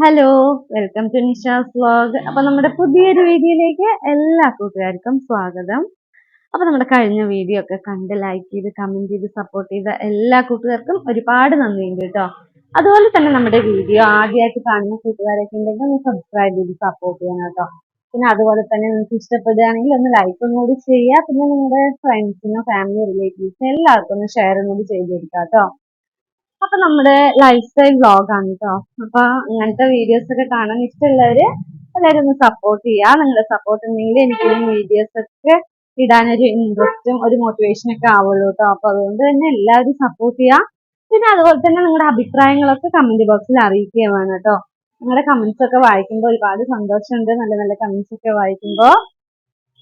Hello welcome to Nisha's vlog അപ്പൊ നമ്മുടെ പുതിയൊരു വീഡിയോയിലേക്ക് എല്ലാ കൂട്ടുകാർക്കും സ്വാഗതം. അപ്പൊ നമ്മുടെ കഴിഞ്ഞ വീഡിയോ ഒക്കെ കണ്ട് ലൈക്ക് ചെയ്ത് കമന്റ് ചെയ്ത് സപ്പോർട്ട് ചെയ്ത എല്ലാ കൂട്ടുകാർക്കും ഒരുപാട് നന്ദിയുണ്ട് കേട്ടോ. അതുപോലെ തന്നെ നമ്മുടെ വീഡിയോ ആദ്യമായിട്ട് കാണുന്ന കൂട്ടുകാരൊക്കെ ഉണ്ടെങ്കിൽ ഒന്ന് സബ്സ്ക്രൈബ് ചെയ്ത് സപ്പോർട്ട് ചെയ്യണം കേട്ടോ. പിന്നെ അതുപോലെ തന്നെ നിങ്ങൾക്ക് ഇഷ്ടപ്പെടുകയാണെങ്കിൽ ഒന്ന് ലൈക്കും കൂടി ചെയ്യുക. പിന്നെ നിങ്ങളുടെ ഫ്രണ്ട്സിനോ ഫാമിലി റിലേറ്റീവ്സിനോ എല്ലാവർക്കും ഒന്ന് ഷെയറും കൂടി ചെയ്ത് കൊടുക്കാം കേട്ടോ. അപ്പൊ നമ്മുടെ ലൈഫ് സ്റ്റൈൽ വ്ളോഗ് ആണ് കേട്ടോ അപ്പൊ അങ്ങനത്തെ വീഡിയോസ് ഒക്കെ കാണാൻ ഇഷ്ടമുള്ളവര് എല്ലാവരും ഒന്ന് സപ്പോർട്ട് ചെയ്യുക നിങ്ങളുടെ സപ്പോർട്ട് ഉണ്ടെങ്കിൽ എനിക്ക് വീഡിയോസ് ഒക്കെ ഇടാനൊരു ഇൻട്രസ്റ്റും ഒരു മോട്ടിവേഷൻ ഒക്കെ ആവുള്ളൂ കേട്ടോ അപ്പൊ അതുകൊണ്ട് തന്നെ എല്ലാവരും സപ്പോർട്ട് ചെയ്യുക പിന്നെ അതുപോലെ തന്നെ നിങ്ങളുടെ അഭിപ്രായങ്ങളൊക്കെ കമന്റ് ബോക്സിൽ അറിയിക്കുക വേണം കേട്ടോ നിങ്ങളുടെ കമന്റ്സ് ഒക്കെ വായിക്കുമ്പോൾ ഒരുപാട് സന്തോഷമുണ്ട്. നല്ല നല്ല കമന്റ്സ് ഒക്കെ വായിക്കുമ്പോൾ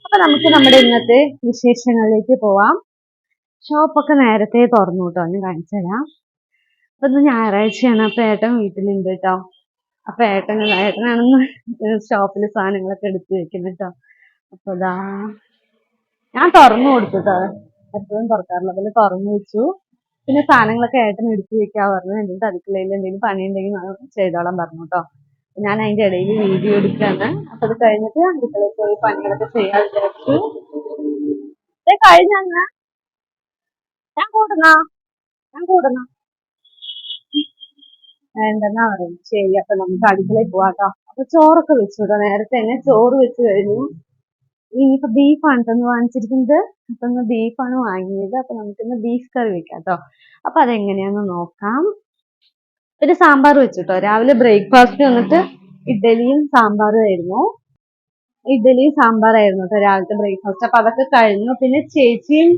അപ്പൊ നമുക്ക് നമ്മുടെ ഇന്നത്തെ വിശേഷങ്ങളിലേക്ക് പോവാം. ഷോപ്പൊക്കെ നേരത്തെ തുറന്നു കേട്ടോ ഞാൻ കാണിച്ചു തരാം അപ്പൊ ഇന്ന് ഞായറാഴ്ചയാണ്. അപ്പൊ ഏട്ടൻ വീട്ടിലുണ്ട് കേട്ടോ അപ്പൊ ഏട്ടൻ ഏട്ടനാണെന്ന് ഷോപ്പിൽ സാധനങ്ങളൊക്കെ എടുത്തു വെക്കുന്നത് കേട്ടോ അപ്പൊ ഇതാ ഞാൻ തുറന്നു കൊടുത്തു കേട്ടോ എപ്പോഴും തുറക്കാറില്ല. തുറന്നു വെച്ചു. പിന്നെ സാധനങ്ങളൊക്കെ ഏട്ടൻ എടുത്തു വെക്കാ പറഞ്ഞു. എന്നിട്ട് അടുക്കളയിൽ എന്തെങ്കിലും പണി ഉണ്ടെങ്കിൽ ചെയ്തോളാൻ പറഞ്ഞു കേട്ടോ ഞാൻ അതിന്റെ ഇടയിൽ വീഡിയോ എടുക്കാണ്. അപ്പൊ അത് കഴിഞ്ഞിട്ട് അടുക്കളയിൽ പോയി പണികളൊക്കെ ചെയ്യാൻ വിചാരിച്ചു കഴിഞ്ഞ ഞാൻ കൂടുന്ന ഞാൻ കൂടുന്ന വേണ്ടെന്നാ പറയുന്നത്. ശരി അപ്പൊ നമുക്ക് അടുക്കളയിൽ പോവാട്ടോ. അപ്പൊ ചോറൊക്കെ വെച്ചു നേരത്തെ തന്നെ ചോറ് വെച്ച് കഴിഞ്ഞു. ഇനിയിപ്പോ ബീഫാണ് ഇപ്പൊ വാങ്ങിച്ചിരിക്കുന്നത്. അപ്പൊ ഇന്ന് ബീഫാണ് വാങ്ങിയത്. അപ്പൊ നമുക്കിന്ന് ബീഫ് കറി വെക്കാം കേട്ടോ അപ്പൊ അതെങ്ങനെയാന്ന് നോക്കാം. പിന്നെ സാമ്പാർ വെച്ചുട്ടോ. രാവിലെ ബ്രേക്ക്ഫാസ്റ്റ് വന്നിട്ട് ഇഡലിയും സാമ്പാറും ആയിരുന്നു. ഇഡ്ഡലിയും സാമ്പാറായിരുന്നു കേട്ടോ രാവിലത്തെ ബ്രേക്ക്ഫാസ്റ്റ്. അപ്പൊ അതൊക്കെ കഴിഞ്ഞു. പിന്നെ ചേച്ചിയും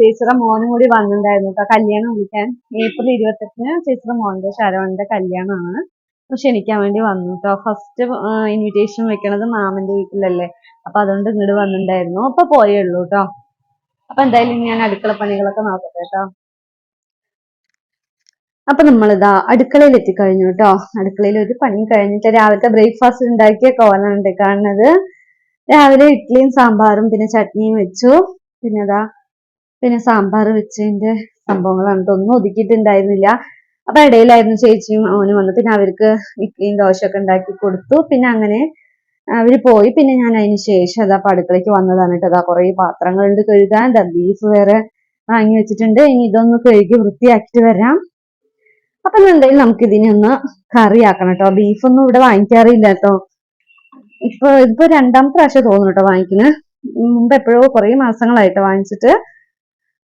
ചേച്ചിയുടെ മോനും കൂടി വന്നിട്ടുണ്ടായിരുന്നു കേട്ടോ കല്യാണം വിളിക്കാൻ. ഏപ്രിൽ ഇരുപത്തെട്ടിന് ചേച്ചിയുടെ മോന്റെ ശരവണിന്റെ കല്യാണമാണ്. ക്ഷണിക്കാൻ വേണ്ടി വന്നു കേട്ടോ ഫസ്റ്റ് ഇൻവിറ്റേഷൻ വെക്കണത് മാമന്റെ വീട്ടിലല്ലേ. അപ്പൊ അതുകൊണ്ട് ഇങ്ങോട്ട് വന്നിട്ടുണ്ടായിരുന്നു. അപ്പൊ പോയേ ഉള്ളൂ കേട്ടോ അപ്പൊ എന്തായാലും ഞാൻ അടുക്കള പണികളൊക്കെ നോക്കട്ടെ കേട്ടോ അപ്പൊ നമ്മളിതാ അടുക്കളയിൽ എത്തിക്കഴിഞ്ഞു കേട്ടോ അടുക്കളയിൽ ഒരു പണി കഴിഞ്ഞിട്ട് രാവിലത്തെ ബ്രേക്ക്ഫാസ്റ്റ് ഉണ്ടാക്കിയ കോലാണ് കാണുന്നത്. രാവിലെ ഇഡ്ഡലിയും സാമ്പാറും പിന്നെ ചട്നിയും വെച്ചു. പിന്നെ അതാ പിന്നെ സാമ്പാർ വെച്ചതിന്റെ സംഭവങ്ങളാണ്. ഒന്നും ഒതുക്കിയിട്ടുണ്ടായിരുന്നില്ല. അപ്പൊ ഇടയിലായിരുന്നു ചേച്ചിയും അവനും വന്നു. പിന്നെ അവർക്ക് ഇക്കയും ദോശയൊക്കെ ഉണ്ടാക്കി കൊടുത്തു. പിന്നെ അങ്ങനെ അവർ പോയി. പിന്നെ ഞാൻ അതിന് ശേഷം അതാ അടുക്കളയ്ക്ക് വന്നതാണ് കേട്ടോ. അതാ കുറേ പാത്രങ്ങളുണ്ട് കഴുകാൻ. ദാ ബീഫ് വേറെ വാങ്ങി വെച്ചിട്ടുണ്ട്. ഇനി ഇതൊന്ന് കഴുകി വൃത്തിയാക്കിയിട്ട് വരാം. അപ്പൊ എന്തായാലും നമുക്ക് ഇതിനെ ഒന്ന് കറിയാക്കണം കേട്ടോ. ബീഫൊന്നും ഇവിടെ വാങ്ങിക്കാറില്ല കേട്ടോ. ഇപ്പൊ ഇതിപ്പോ രണ്ടാമത്തെ പ്രാവശ്യം തോന്നുന്നു കേട്ടോ വാങ്ങിക്കുന്നത് മുമ്പ് എപ്പോഴോ കുറേ മാസങ്ങളായിട്ട് വാങ്ങിച്ചിട്ട്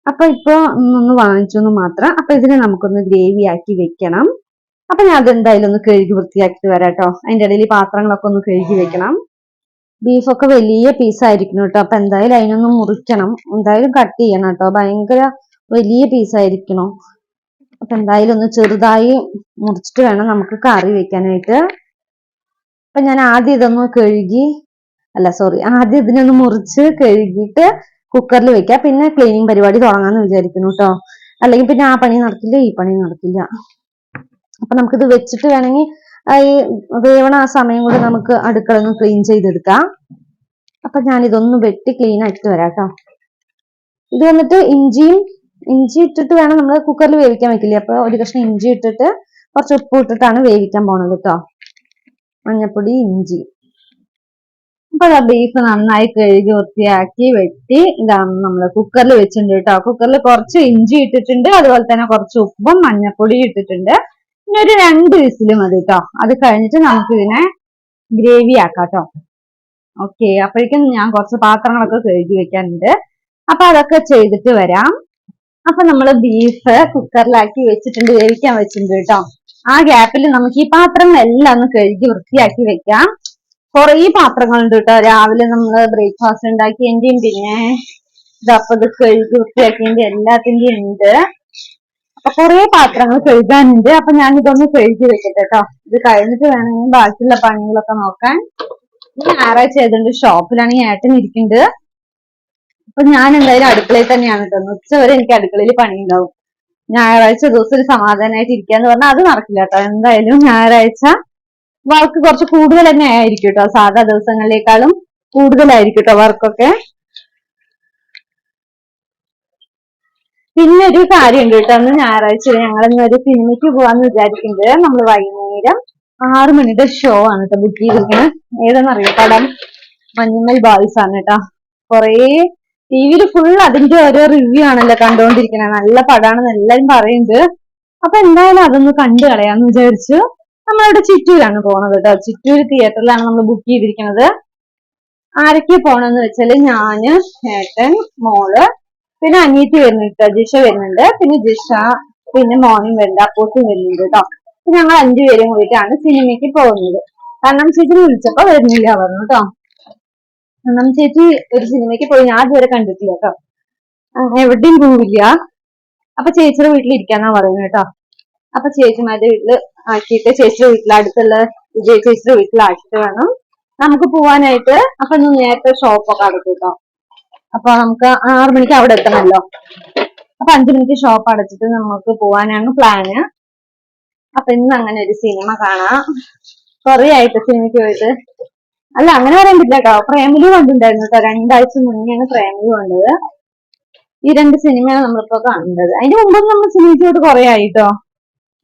അപ്പൊ ഇപ്പൊ ഒന്ന് വാങ്ങിച്ചു എന്ന് മാത്രം. അപ്പൊ ഇതിനെ നമുക്കൊന്ന് ഗ്രേവി ആക്കി വെക്കണം. അപ്പൊ ഞാൻ അതെന്തായാലും ഒന്ന് കഴുകി വൃത്തിയാക്കിട്ട് വരാം കേട്ടോ. അതിന്റെ ഇടയിൽ പാത്രങ്ങളൊക്കെ ഒന്ന് കഴുകി വെക്കണം. ബീഫൊക്കെ വലിയ പീസായിരിക്കണം കേട്ടോ. അപ്പൊ എന്തായാലും അതിനൊന്ന് മുറിക്കണം. എന്തായാലും കട്ട് ചെയ്യണം കേട്ടോ. ഭയങ്കര വലിയ പീസായിരിക്കണം അപ്പൊ എന്തായാലും ഒന്ന് ചെറുതായി മുറിച്ചിട്ട് വേണം നമുക്ക് കറി വെക്കാനായിട്ട്. അപ്പൊ ഞാൻ ആദ്യം ഇതൊന്ന് കഴുകി അല്ല സോറി ആദ്യം ഇതിനൊന്ന് മുറിച്ച് കഴുകിയിട്ട് കുക്കറിൽ വെക്കുക പിന്നെ ക്ലീനിങ് പരിപാടി തുടങ്ങാന്ന് വിചാരിക്കുന്നു കേട്ടോ അല്ലെങ്കിൽ പിന്നെ ആ പണി നടക്കില്ല ഈ പണി നടക്കില്ല. അപ്പൊ നമുക്കിത് വെച്ചിട്ട് വേണമെങ്കിൽ ഈ വേവണ ആ സമയം കൂടെ നമുക്ക് അടുക്കള ഒന്ന് ക്ലീൻ ചെയ്തെടുക്കാം. അപ്പൊ ഞാൻ ഇതൊന്ന് വെട്ടി ക്ലീൻ ആക്കിട്ട് വരാം കേട്ടോ ഇത് വന്നിട്ട് ഇഞ്ചിയും ഇഞ്ചി ഇട്ടിട്ട് വേണം നമ്മൾ കുക്കറിൽ വേവിക്കാൻ വെക്കില്ലേ? അപ്പൊ ഒരു കഷ്ണം ഇഞ്ചി ഇട്ടിട്ട് കുറച്ച് ഉപ്പ് ഇട്ടിട്ടാണ് വേവിക്കാൻ പോണത് കേട്ടോ മഞ്ഞപ്പൊടി ഇഞ്ചി. അപ്പൊ ബീഫ് നന്നായി കഴുകി വൃത്തിയാക്കി വെട്ടി. ഇതാണ് നമ്മൾ കുക്കറിൽ വെച്ചിട്ടുണ്ട് കേട്ടോ. കുക്കറിൽ കുറച്ച് ഇഞ്ചി ഇട്ടിട്ടുണ്ട്. അതുപോലെ തന്നെ കുറച്ച് ഉപ്പും മഞ്ഞപ്പൊടി ഇട്ടിട്ടുണ്ട്. പിന്നെ ഒരു രണ്ട് വിസിൽ മതി കേട്ടോ. അത് കഴിഞ്ഞിട്ട് നമുക്ക് ഇതിനെ ഗ്രേവി ആക്കാം കേട്ടോ. ഓക്കെ അപ്പോഴേക്കും ഞാൻ കുറച്ച് പാത്രങ്ങളൊക്കെ കഴുകി വെക്കാനുണ്ട്. അപ്പൊ അതൊക്കെ ചെയ്തിട്ട് വരാം. അപ്പൊ നമ്മൾ ബീഫ് കുക്കറിലാക്കി വെച്ചിട്ടുണ്ട് വേവിക്കാൻ വെച്ചിട്ടുണ്ട് കേട്ടോ. ആ ഗ്യാപ്പിൽ നമുക്ക് ഈ പാത്രങ്ങളെല്ലാം ഒന്ന് കഴുകി വൃത്തിയാക്കി വെക്കാം. കുറേ പാത്രങ്ങളുണ്ട് കേട്ടോ രാവിലെ നമ്മൾ ബ്രേക്ക്ഫാസ്റ്റ് ഉണ്ടാക്കിയതിന്റെയും പിന്നെ ഇതപ്പത് കഴുകി വൃത്തിയാക്കിയതിന്റെ എല്ലാത്തിന്റെയും ഉണ്ട്. അപ്പൊ കുറെ പാത്രങ്ങൾ കഴുകാനുണ്ട്. അപ്പൊ ഞാൻ ഇതൊന്ന് കഴുകി വെക്കട്ടെ കേട്ടോ ഇത് കഴിഞ്ഞിട്ട് വേണമെങ്കിൽ ബാക്കിയുള്ള പണികളൊക്കെ നോക്കാൻ. ഞായറാഴ്ച ആയതുകൊണ്ട് ഷോപ്പിലാണ് ഏട്ടൻ ഇരിക്കുന്നത്. അപ്പൊ ഞാൻ എന്തായാലും അടുക്കളയിൽ തന്നെയാണ് കേട്ടോ ഉച്ച വരെ എനിക്ക് അടുക്കളയിൽ പണി ഉണ്ടാവും ഞായറാഴ്ച ദിവസം ഒരു സമാധാനമായിട്ട് ഇരിക്കാന്ന് പറഞ്ഞാൽ അത് നടക്കില്ല കേട്ടോ എന്തായാലും ഞായറാഴ്ച വർക്ക് കുറച്ച് കൂടുതൽ തന്നെ ആയിരിക്കും കേട്ടോ സാധാ ദിവസങ്ങളിലേക്കാളും കൂടുതലായിരിക്കും കേട്ടോ വർക്കൊക്കെ പിന്നെ ഒരു കാര്യം കേട്ടോ അന്ന് ഞായറാഴ്ച ഞങ്ങൾ ഒരു സിനിമയ്ക്ക് പോവാന്ന് വിചാരിക്കുന്നത് നമ്മൾ വൈകുന്നേരം ആറ് മണിയുടെ ഷോ ആണ് കേട്ടോ ബുക്ക് ചെയ്തിരിക്കുന്നത്. ഏതെന്നറിയോ പടം? മഞ്ഞുമൽ ബോയ്സ് ആണ് കേട്ടോ കൊറേ ടി വിയിൽ ഫുൾ അതിന്റെ ഓരോ റിവ്യൂ ആണല്ലോ കണ്ടുകൊണ്ടിരിക്കുന്നത് നല്ല പടാണെന്ന് എല്ലാരും പറയുന്നുണ്ട്. അപ്പൊ എന്തായാലും അതൊന്ന് കണ്ടു കളയാന്ന് വിചാരിച്ചു. നമ്മളിവിടെ ചിറ്റൂരാണ് പോണത് കേട്ടോ ചിറ്റൂർ തിയേറ്ററിലാണ് നമ്മൾ ബുക്ക് ചെയ്തിരിക്കുന്നത് ആരൊക്കെ പോണെന്ന് വെച്ചാൽ ഞാൻ ഏട്ടൻ മോൾ പിന്നെ അനിയത്തി വരുന്നുണ്ട് ജിഷ വരുന്നുണ്ട്. പിന്നെ ജിഷ പിന്നെ മോനും വരുന്നുണ്ട്. അപ്പൂസും വരുന്നുണ്ട് കേട്ടോ അപ്പൊ ഞങ്ങൾ അഞ്ചുപേരും കൂടിയിട്ടാണ് സിനിമയ്ക്ക് പോകുന്നത്. കാരണം ചേച്ചി വിളിച്ചപ്പോ വരുന്നില്ല പറഞ്ഞു കേട്ടോ കാരണം ചേച്ചി ഒരു സിനിമയ്ക്ക് പോയി. ഞാൻ ഇതുവരെ കണ്ടിട്ടില്ല കേട്ടോ എവിടെയും പോവില്ല. അപ്പൊ ചേച്ചിയുടെ വീട്ടിലിരിക്കാന്നാ പറയുന്നത് കേട്ടോ അപ്പൊ ചേച്ചിമാരുടെ വീട്ടിൽ ആക്കിയിട്ട് ചേച്ചിയുടെ വീട്ടിൽ അടുത്തുള്ള വിജയ ചേച്ചിയുടെ വീട്ടിലാക്കിയിട്ട് വേണം നമുക്ക് പോവാനായിട്ട്. അപ്പൊ നേരത്തെ ഷോപ്പൊക്കെ അടക്കും കേട്ടോ അപ്പൊ നമുക്ക് ആറു മണിക്ക് അവിടെ എത്തണമല്ലോ അപ്പൊ അഞ്ചു മണിക്ക് ഷോപ്പ് അടച്ചിട്ട് നമുക്ക് പോവാനാണ് പ്ലാന് അപ്പൊ ഇന്ന് അങ്ങനെ ഒരു സിനിമ കാണാം. കൊറേ ആയിട്ട് സിനിമയ്ക്ക് പോയിട്ട്. അല്ല അങ്ങനെ പറയാൻ പറ്റില്ല കേട്ടോ. പ്രേമിലി കണ്ടിട്ടുണ്ടായിരുന്നു കേട്ടോ. രണ്ടാഴ്ച മുന്നെയാണ് പ്രേമിലി കണ്ടത്. ഈ രണ്ട് സിനിമയാണ് നമ്മളിപ്പോ കാണുന്നത് അതിന് മുമ്പ് നമ്മൾ സിനിമയ്ക്ക് പോയിട്ട് കൊറേ ആയിട്ടോ.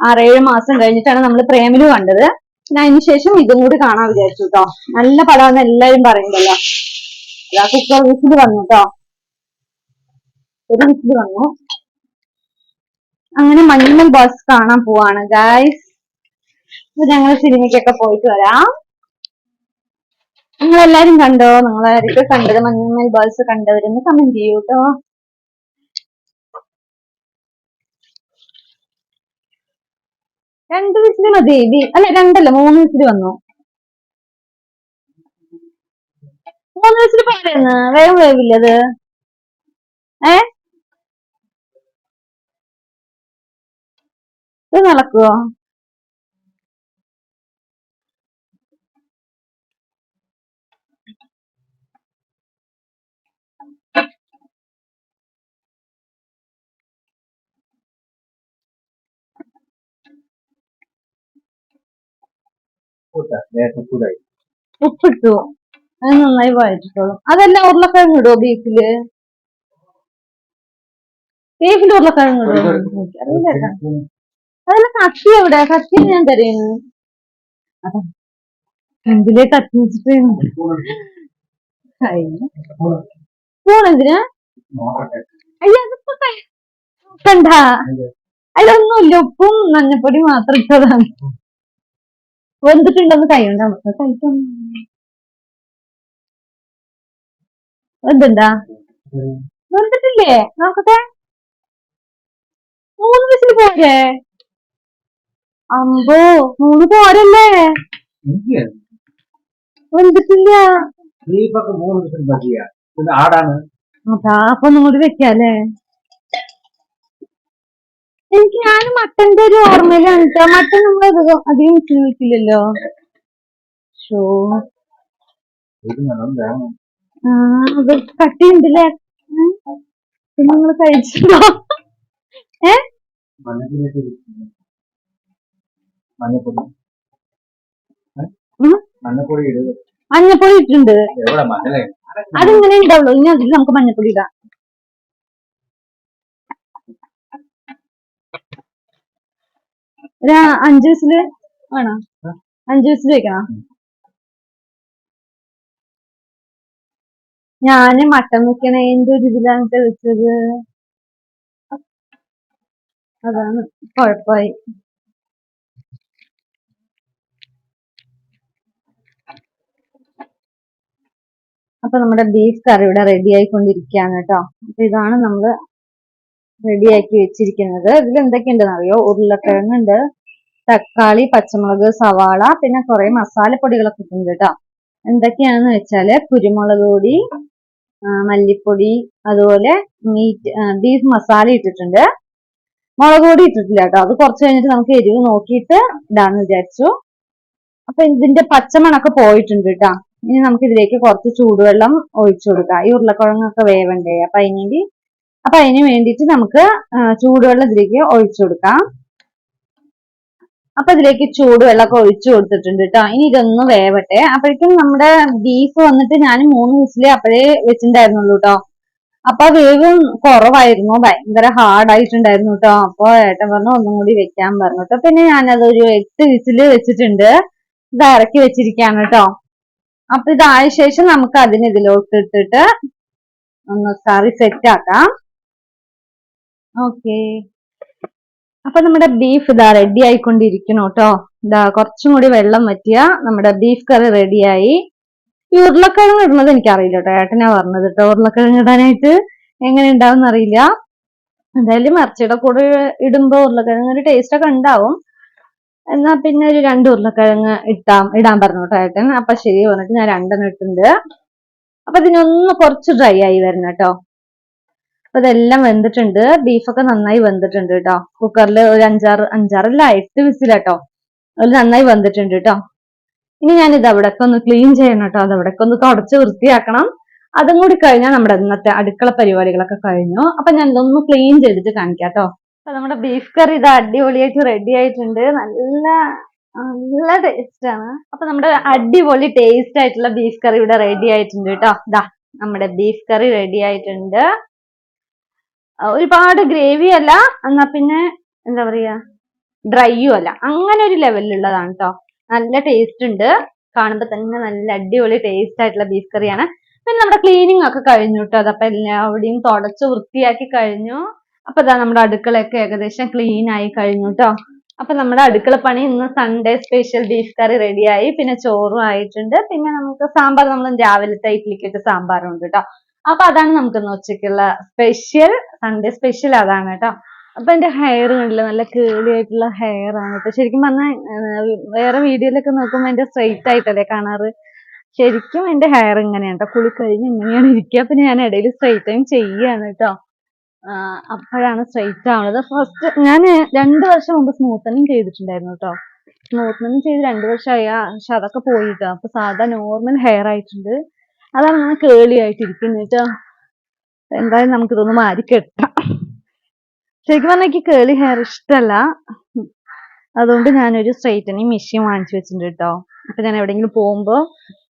ആറേഴ് മാസം കഴിഞ്ഞിട്ടാണ് നമ്മൾ പ്രേമിലു കണ്ടത്. പിന്നെ അതിന് ശേഷം ഇതും കൂടി കാണാൻ വിചാരിച്ചു കേട്ടോ നല്ല പടമാണെന്ന് എല്ലാരും പറയുന്നുണ്ടല്ലോ അതാ കുക്കർ വിസിൽ വന്നു കേട്ടോ ഒരു വിസിൽ വന്നു. അങ്ങനെ മഞ്ഞ ബസ് കാണാൻ പോവാണ്. ഗായ്സ് ഞങ്ങൾ സിനിമയ്ക്കൊക്കെ പോയിട്ട് വരാം. നിങ്ങളെല്ലാരും കണ്ടോ? നിങ്ങൾ ആരൊക്കെ കണ്ടത്? മഞ്ഞ ബസ് കണ്ടവരെന്ന് കമന്റ് ചെയ്യൂ രണ്ട് വിസിൽ മതി. അല്ല രണ്ടല്ല മൂന്ന് വിസിൽ വന്നു. മൂന്ന് വിസിൽ പോരുന്ന് വേഗം വേവില്ല അത്? ഏ? ഇത് നടക്കുവോ? ഉപ്പിട്ടു അത് നന്നായി വഴറ്റിട്ടോളും അതല്ല ഉരുളക്കിഴങ്ങ് ഇടുവോ ബീഫിൽ? ബീഫിന്റെ ഉരുളക്കിഴങ്ങ് ഇടുവോ? അറിയില്ല. അതല്ല കത്തി എവിടെ? കത്തി ഞാൻ തരുന്നു എന്തിലേ കത്തി വെച്ചിട്ട്. എന്തിനാ? അയ്യ അതിപ്പോ കഴി- അതിലൊന്നുമില്ല. ഉപ്പും മഞ്ഞപ്പൊടി മാത്രം ഇട്ടതാണ്. വെന്തിട്ടുണ്ടെന്ന് കൈയുണ്ട് നമുക്ക് കഴിക്കാം. വെന്തുണ്ടാ? വെന്തിട്ടില്ലേ? നോക്കട്ടെ. മൂന്ന് വിസിൽ പോരെ? അമ്പോ മൂന്ന് പോരല്ലേ? വെന്തിട്ടില്ല. ബീഫൊക്കെ മൂന്ന് ദിവസം മതിയാ. പിന്നെ ആടാണ്. അതാ അപ്പൊ നിങ്ങോട്ട് വെക്കാല്ലേ? എനിക്ക് ഞാൻ മട്ടന്റെ ഒരു ഓർമ്മയിലാണ് കേട്ടോ മട്ടൻ നമ്മൾ അധികം അധികം വിസിൽ വെക്കില്ലല്ലോ ഷോ. ആ അത് കട്ടിയുണ്ടല്ലേ? നിങ്ങൾ ഏ. മഞ്ഞപ്പൊടി ഇട്ടിട്ടുണ്ട്. അതിങ്ങനെ ഉണ്ടാവുള്ളൂ ഇനി അതിൽ നമുക്ക് മഞ്ഞപ്പൊടി ഇടാം. ഒരു അഞ്ച് ദിവസത്തിൽ വേണോ? അഞ്ച് ദിവസത്തിൽ വെക്കണോ ഞാൻ മട്ടൻ വെക്കണേന്റെ ഒരു ഇതിലാണ് വെച്ചത്. അതാണ്. കൊഴപ്പായി അപ്പൊ നമ്മുടെ ബീഫ് കറി ഇവിടെ റെഡി ആയിക്കൊണ്ടിരിക്കുകയാണ് കേട്ടോ. അപ്പൊ ഇതാണ് നമ്മൾ റെഡിയാക്കി വെച്ചിരിക്കുന്നത്. ഇതിൽ എന്തൊക്കെയുണ്ടെന്ന് അറിയോ? ഉരുളക്കിഴങ്ങുണ്ട് തക്കാളി പച്ചമുളക് സവാള പിന്നെ കുറെ മസാലപ്പൊടികളൊക്കെ ഉണ്ട് കേട്ടോ. എന്തൊക്കെയാണെന്ന് വെച്ചാൽ കുരുമുളക് പൊടി മല്ലിപ്പൊടി അതുപോലെ മീറ്റ് ബീഫ് മസാല ഇട്ടിട്ടുണ്ട്. മുളക് പൊടി ഇട്ടിട്ടില്ല കേട്ടോ. അത് കുറച്ച് കഴിഞ്ഞിട്ട് നമുക്ക് എരിവ് നോക്കിയിട്ട് ഇടാന്ന് വിചാരിച്ചു. അപ്പൊ ഇതിന്റെ പച്ചമണൊക്കെ പോയിട്ടുണ്ട് കേട്ടോ. ഇനി നമുക്ക് ഇതിലേക്ക് കുറച്ച് ചൂടുവെള്ളം ഒഴിച്ചു കൊടുക്കാം. ഈ ഉരുളക്കിഴങ്ങൊക്കെ വേവണ്ടേ? അപ്പൊ അതിന് വേണ്ടി അപ്പൊ അതിന് വേണ്ടിയിട്ട് നമുക്ക് ചൂടുവെള്ളം ഇതിലേക്ക് ഒഴിച്ചു കൊടുക്കാം. അപ്പൊ ഇതിലേക്ക് ചൂടുവെള്ളമൊക്കെ ഒഴിച്ചു കൊടുത്തിട്ടുണ്ട് കേട്ടോ ഇനി ഇതൊന്ന് വേവട്ടെ. അപ്പോഴേക്കും നമ്മുടെ ബീഫ് വന്നിട്ട് ഞാൻ മൂന്ന് വിസിലേ അപ്പോഴേ വെച്ചിട്ടുണ്ടായിരുന്നുള്ളൂ കേട്ടോ അപ്പൊ വേവ് കുറവായിരുന്നു. ഭയങ്കര ഹാർഡായിട്ടുണ്ടായിരുന്നു കേട്ടോ അപ്പൊ ഏട്ടൻ പറഞ്ഞു ഒന്നും കൂടി വെക്കാൻ പറഞ്ഞു കേട്ടോ പിന്നെ ഞാനത് ഒരു എട്ട് വിസിൽ വെച്ചിട്ടുണ്ട്. ഇത് ഇറക്കി വെച്ചിരിക്കാണ് കേട്ടോ അപ്പൊ ഇതായ ശേഷം നമുക്ക് അതിന് ഇതിലോട്ട് ഇട്ടിട്ട് ഒന്ന് കറി സെറ്റ് ആക്കാം. ഓക്കെ. അപ്പൊ നമ്മുടെ ബീഫ് ഇതാ റെഡി ആയിക്കൊണ്ടിരിക്കണം കേട്ടോ ഇതാ കുറച്ചും കൂടി വെള്ളം വറ്റിയ നമ്മുടെ ബീഫ് കറി റെഡിയായി ഈ ഉരുളക്കിഴങ്ങ് ഇടുന്നത് എനിക്കറിയില്ല കേട്ടോ ഏട്ടനാ പറഞ്ഞത് കേട്ടോ ഉരുളക്കിഴങ്ങ് ഇടാനായിട്ട് എങ്ങനെ ഉണ്ടാവും അറിയില്ല. എന്തായാലും ഇറച്ചിയുടെ കൂടെ ഇടുമ്പോ ഉരുളക്കിഴങ്ങ് ഒരു ടേസ്റ്റ് ഒക്കെ ഉണ്ടാവും എന്നാ പിന്നെ ഒരു രണ്ട് ഉരുളക്കിഴങ്ങ് ഇട്ടാം ഇടാൻ പറഞ്ഞു കേട്ടോ ഏട്ടൻ. അപ്പൊ ശരി പറഞ്ഞിട്ട് ഞാൻ രണ്ടെണ്ണം ഇട്ടുണ്ട് അപ്പൊ ഇതിനൊന്ന് കുറച്ച് ഡ്രൈ ആയി വരണം കേട്ടോ അപ്പൊ ഇതെല്ലാം വെന്തിട്ടുണ്ട്. ബീഫൊക്കെ നന്നായി വെന്തിട്ടുണ്ട് കേട്ടോ കുക്കറിൽ ഒരു അഞ്ചാറ് അഞ്ചാറല്ല എട്ട് വിസിലാട്ടോ അതിൽ നന്നായി വെന്തിട്ടുണ്ട് കേട്ടോ ഇനി ഞാൻ ഇത് അവിടെയൊക്കെ ഒന്ന് ക്ലീൻ ചെയ്യണം കേട്ടോ അത് അവിടൊക്കെ ഒന്ന് തുടച്ച് വൃത്തിയാക്കണം. അതും കൂടി കഴിഞ്ഞാൽ നമ്മുടെ ഇന്നത്തെ അടുക്കള പരിപാടികളൊക്കെ കഴിഞ്ഞു. അപ്പൊ ഞാൻ ഇതൊന്ന് ക്ലീൻ ചെയ്തിട്ട് കാണിക്കാം കേട്ടോ അപ്പൊ നമ്മുടെ ബീഫ് കറി ഇത് അടിപൊളിയായിട്ട് റെഡി ആയിട്ടുണ്ട്. നല്ല നല്ല ടേസ്റ്റ് ആണ്. അപ്പൊ നമ്മുടെ അടിപൊളി ടേസ്റ്റ് ആയിട്ടുള്ള ബീഫ് കറി ഇവിടെ റെഡി ആയിട്ടുണ്ട് കേട്ടോ ദാ നമ്മുടെ ബീഫ് കറി റെഡി ആയിട്ടുണ്ട്. ഒരുപാട് ഗ്രേവി അല്ല എന്നാ പിന്നെ എന്താ പറയാ ഡ്രൈയും അല്ല. അങ്ങനെ ഒരു ലെവലിലുള്ളതാണ് കേട്ടോ നല്ല ടേസ്റ്റ് ഉണ്ട്. കാണുമ്പോ തന്നെ നല്ല അടിപൊളി ടേസ്റ്റ് ആയിട്ടുള്ള ബീഫ് കറിയാണ് പിന്നെ നമ്മുടെ ക്ലീനിങ് ഒക്കെ കഴിഞ്ഞു കേട്ടോ അതപ്പൊ എല്ലാവിടെയും തുടച്ച് വൃത്തിയാക്കി കഴിഞ്ഞു. അപ്പൊ ഇതാ നമ്മുടെ അടുക്കളയൊക്കെ ഏകദേശം ക്ലീൻ ആയി കഴിഞ്ഞു കേട്ടോ അപ്പൊ നമ്മുടെ അടുക്കള പണി ഇന്ന് സൺഡേ സ്പെഷ്യൽ ബീഫ് കറി റെഡിയായി പിന്നെ ചോറും ആയിട്ടുണ്ട്. പിന്നെ നമുക്ക് സാമ്പാർ നമ്മൾ രാവിലത്തെ ഇഡ്ലിക്കിട്ട് സാമ്പാറും ഉണ്ട് കേട്ടോ അപ്പൊ അതാണ് നമുക്ക് ഇന്ന് ഉച്ചയ്ക്കുള്ള സ്പെഷ്യൽ സൺഡേ സ്പെഷ്യൽ അതാണ് കേട്ടോ. അപ്പൊ എന്റെ ഹെയർ കണ്ടില്ല നല്ല കേളി ആയിട്ടുള്ള ഹെയർ ആണ് കേട്ടോ. ശരിക്കും പറഞ്ഞാൽ വേറെ വീഡിയോയിലൊക്കെ നോക്കുമ്പോ എന്റെ സ്ട്രെയിറ്റ് ആയിട്ടല്ലേ കാണാറ്? ശരിക്കും എന്റെ ഹെയർ ഇങ്ങനെയാണ് കേട്ടോ. കുളി കഴിഞ്ഞ് ഇങ്ങനെയാണ് ഇരിക്കുക. പിന്നെ ഞാൻ ഇടയിൽ സ്ട്രെയിറ്റനിങ് ചെയ്യാണ് കേട്ടോ. അപ്പോഴാണ് സ്ട്രെയിറ്റ് ആവുന്നത്. ഫസ്റ്റ് ഞാൻ രണ്ട് വർഷം മുമ്പ് സ്മൂത്തനിങ് ചെയ്തിട്ടുണ്ടായിരുന്നു കേട്ടോ. സ്മൂത്തനിങ് ചെയ്ത് രണ്ട് വർഷമായി. പക്ഷെ അതൊക്കെ പോയിട്ടോ അപ്പൊ സാധാ നോർമൽ ഹെയർ ആയിട്ടുണ്ട്. അതാണ് ആ കേളി ആയിട്ടിരിക്കുന്നത് കേട്ടോ എന്തായാലും നമുക്കിതൊന്ന് മാറി കെട്ടാം. ശരിക്കും പറഞ്ഞാൽ എനിക്ക് കേളി ഹെയർ ഇഷ്ടമല്ല. അതുകൊണ്ട് ഞാനൊരു സ്ട്രൈറ്റനിങ് മെഷീൻ വാങ്ങിച്ചു വെച്ചിട്ടുണ്ട് കേട്ടോ അപ്പൊ ഞാൻ എവിടെയെങ്കിലും പോകുമ്പോ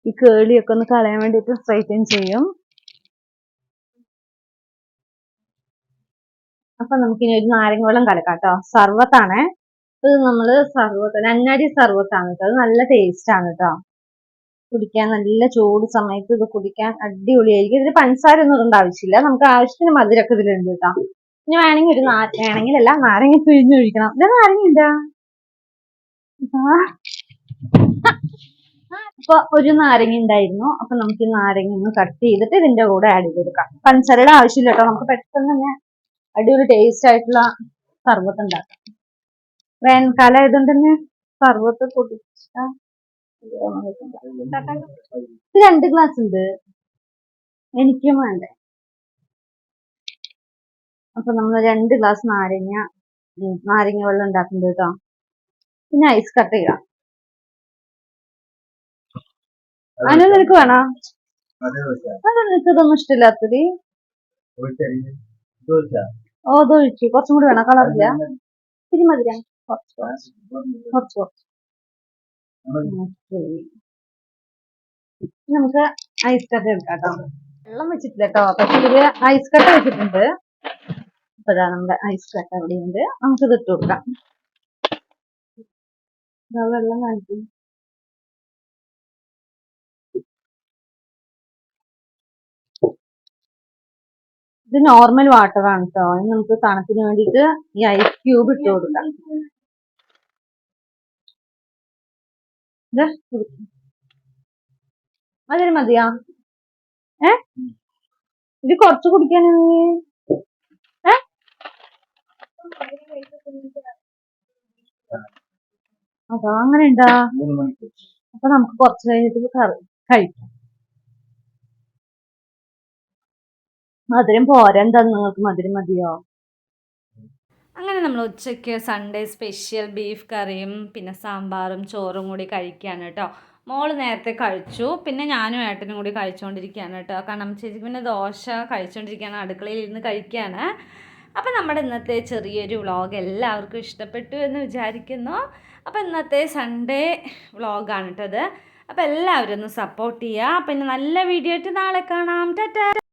ഈ കേളിയൊക്കെ ഒന്ന് കളയാൻ വേണ്ടിയിട്ട് സ്ട്രൈറ്റൻ ചെയ്യും. അപ്പൊ നമുക്കിനി ഒരു നാരങ്ങ വെള്ളം കലക്കാം കേട്ടോ സർവത്താണേ. ഇത് നമ്മൾ സർവത്ത് നന്നാരി സർവത്താണ് കേട്ടോ അത് നല്ല ടേസ്റ്റ് ആണ് കേട്ടോ കുടിക്കാൻ നല്ല ചൂട് സമയത്ത് ഇത് കുടിക്കാൻ അടിപൊളിയായിരിക്കും. ഇതിന് പഞ്ചസാര ഒന്നും ഇടേണ്ട ആവശ്യമില്ല. നമുക്ക് ആവശ്യത്തിന് മധുരമൊക്കെ ഇതിലുണ്ട് കേട്ടോ. ഇനി വേണമെങ്കിൽ ഒരു വേണമെങ്കിൽ വേണമെങ്കിലല്ല നാരങ്ങ പിഴിഞ്ഞൊഴിക്കണം ഇത് നാരങ്ങ ഇണ്ടാ അപ്പൊ ഒരു നാരങ്ങ ഉണ്ടായിരുന്നു. അപ്പൊ നമുക്ക് ഈ നാരങ്ങ ഒന്ന് കട്ട് ചെയ്തിട്ട് ഇതിന്റെ കൂടെ ആഡ് ചെയ്ത് കൊടുക്കാം. പഞ്ചസാരയുടെ ആവശ്യമില്ല കേട്ടോ. നമുക്ക് പെട്ടെന്ന് തന്നെ അടിപൊളി ടേസ്റ്റ് ആയിട്ടുള്ള സർബത്ത് ഉണ്ടാക്കാം. വേനൽക്കാലം ആയതുകൊണ്ട് തന്നെ സർബത്ത് കുടിച്ചാ രണ്ട് ഗ്ലാസ് ഉണ്ട്. എനിക്കും വേണ്ട. അപ്പൊ നമ്മൾ രണ്ട് ഗ്ലാസ് നാരങ്ങ നാരങ്ങ വെള്ളം ഉണ്ടാക്കുന്നുണ്ട് കേട്ടോ. പിന്നെ ഐസ് കട്ട് ചെയ്യാം. അനു നിനക്ക് വേണോ? അത് നിനക്ക് ഇതൊന്നും ഇഷ്ടമില്ലാത്തത്. ഓ അതൊഴിച്ചു കുറച്ചും കൂടി വേണം? കളറില്ല പിന്നെ മതി കുറച്ച്. കുറച്ച് കുറച്ച്. നമുക്ക് ഐസ് കട്ട എടുക്കാം കേട്ടോ വെള്ളം വെച്ചിട്ടില്ല കേട്ടോ. പക്ഷെ ഇതിൽ ഐസ് കട്ട വെച്ചിട്ടുണ്ട്. അപ്പൊ ഇതാ നമ്മുടെ ഐസ് കട്ട ഇവിടെയുണ്ട്. നമുക്ക് ഇത് ഇട്ട് കൊടുക്കാം. വെള്ളം കാണിക്കും ഇത് നോർമൽ വാട്ടർ ആണ് കേട്ടോ. നമുക്ക് തണുപ്പിന് വേണ്ടിയിട്ട് ഈ ഐസ് ക്യൂബ് ഇട്ട് കൊടുക്കാം. അതിന് മതിയാ? ഏ? ഇത് കുറച്ച് കുടിക്കാൻ ഏ? അതാ അങ്ങനെ ഉണ്ടാ. അപ്പൊ നമുക്ക് കുറച്ച് കഴിഞ്ഞിട്ട് കഴിക്കാം. മധുരം പോരെന്താ നിങ്ങൾക്ക് മധുരം മതിയോ? അങ്ങനെ നമ്മൾ ഉച്ചയ്ക്ക് സൺഡേ സ്പെഷ്യൽ ബീഫ് കറിയും പിന്നെ സാമ്പാറും ചോറും കൂടി കഴിക്കുകയാണ് കേട്ടോ. മോൾ നേരത്തെ കഴിച്ചു പിന്നെ ഞാനും ഏട്ടനും കൂടി കഴിച്ചുകൊണ്ടിരിക്കുകയാണ് കേട്ടോ. കാരണം ചേച്ചിക്ക് പിന്നെ ദോശ കഴിച്ചുകൊണ്ടിരിക്കുകയാണ് അടുക്കളയിൽ ഇരുന്ന് കഴിക്കുകയാണ്. അപ്പം നമ്മുടെ ഇന്നത്തെ ചെറിയൊരു വ്ളോഗ് എല്ലാവർക്കും ഇഷ്ടപ്പെട്ടു എന്ന് വിചാരിക്കുന്നു. അപ്പം ഇന്നത്തെ സൺഡേ വ്ളോഗാണ് കേട്ടത്. അപ്പോൾ എല്ലാവരും ഒന്ന് സപ്പോർട്ട് ചെയ്യുക. പിന്നെ നല്ല വീഡിയോ ആയിട്ട് നാളെ കാണാം. ടാറ്റാ!